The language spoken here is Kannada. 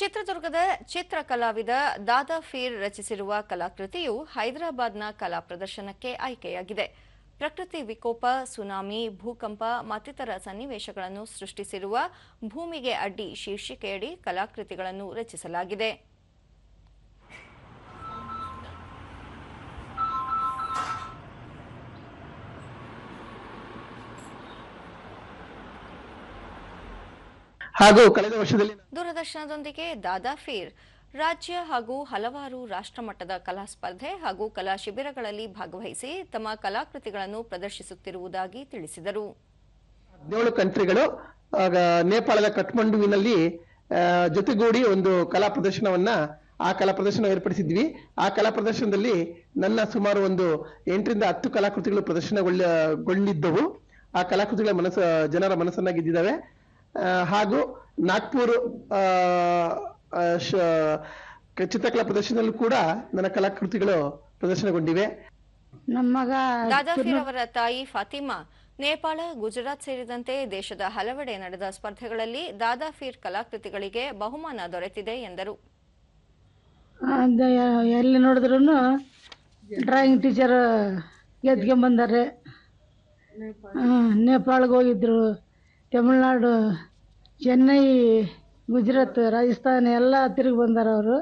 ಚಿತ್ರದುರ್ಗದ ಚಿತ್ರ ಕಲಾವಿದ ದಾದಾ ಫೀರ್ ರಚಿಸಿರುವ ಕಲಾಕೃತಿಯು ಹೈದರಾಬಾದ್ನ ಕಲಾ ಪ್ರದರ್ಶನಕ್ಕೆ ಆಯ್ಕೆಯಾಗಿದೆ. ಪ್ರಕೃತಿ ವಿಕೋಪ, ಸುನಾಮಿ, ಭೂಕಂಪ ಮತ್ತಿತರ ಸನ್ನಿವೇಶಗಳನ್ನು ಸೃಷ್ಟಿಸಿರುವ ಭೂಮಿಗೆ ಅಡ್ಡಿ ಶೀರ್ಷಿಕೆಯಡಿ ಕಲಾಕೃತಿಗಳನ್ನು ರಚಿಸಲಾಗಿದೆ. ಹಾಗೂ ಕಳೆದ ವರ್ಷದಲ್ಲಿ ದೂರದರ್ಶನದೊಂದಿಗೆ ದಾದಾ ಫೀರ್ ರಾಜ್ಯ ಹಾಗೂ ಹಲವಾರು ರಾಷ್ಟ್ರಮಟ್ಟದ ಕಲಾ ಸ್ಪರ್ಧೆ ಹಾಗೂ ಕಲಾ ಶಿಬಿರಗಳಲ್ಲಿ ಭಾಗವಹಿಸಿ ತಮ್ಮ ಕಲಾಕೃತಿಗಳನ್ನು ಪ್ರದರ್ಶಿಸುತ್ತಿರುವುದಾಗಿ ತಿಳಿಸಿದರು. ಹದಿನೇಳು ಕಂಟ್ರಿಗಳು ನೇಪಾಳದ ಕಠ್ಮಂಡುವಿನಲ್ಲಿ ಜೊತೆಗೂಡಿ ಒಂದು ಕಲಾ ಪ್ರದರ್ಶನವನ್ನ ಆ ಕಲಾ ಪ್ರದರ್ಶನ ಏರ್ಪಡಿಸಿದ್ವಿ. ಆ ಕಲಾ ಪ್ರದರ್ಶನದಲ್ಲಿ ನನ್ನ ಸುಮಾರು ಒಂದು ಎಂಟರಿಂದ ಹತ್ತು ಕಲಾಕೃತಿಗಳು ಪ್ರದರ್ಶನಗೊಳ್ಳಗೊಂಡಿದ್ದವು ಆ ಕಲಾಕೃತಿಗಳ ಮನಸ್ಸು ಜನರ ಮನಸ್ಸನ್ನ ಗೆದ್ದಿದ್ದಾವೆ ಹಾಗೂ ನಾಗ್ಪುರ್ ಚಿತ್ರಕಲಾ ಪ್ರದರ್ಶನದಲ್ಲೂ ಕೂಡ ನನ್ನ ಕಲಾಕೃತಿಗಳು ಪ್ರದರ್ಶನಗೊಂಡಿವೆ. ನಮ್ಮ ಮಗ ದಾದಾಫೀರ್ ಅವರ ತಾಯಿ ಫಾತಿಮಾ ನೇಪಾಳ ಗುಜರಾತ್ ಸೇರಿದಂತೆ ದೇಶದ ಹಲವೆಡೆ ನಡೆದ ಸ್ಪರ್ಧೆಗಳಲ್ಲಿ ದಾದಾಫೀರ್ ಕಲಾಕೃತಿಗಳಿಗೆ ಬಹುಮಾನ ದೊರೆತಿದೆ ಎಂದರು. ಎಲ್ಲಿ ನೋಡಿದ್ರು ಡ್ರಾಯಿಂಗ್ ಟೀಚರ್ ಗೆದ್ಕೊಂಬಂದಾರೆ. ಬಂದಾರೆ ನೇಪಾಳಗ್ ಹೋಗಿದ್ರು. ತಮಿಳ್ನಾಡು ಚೆನ್ನೈ ಗುಜರಾತ್ ರಾಜಸ್ಥಾನ ಎಲ್ಲ ತಿರುಗಿ ಬಂದಾರ ಅವರು.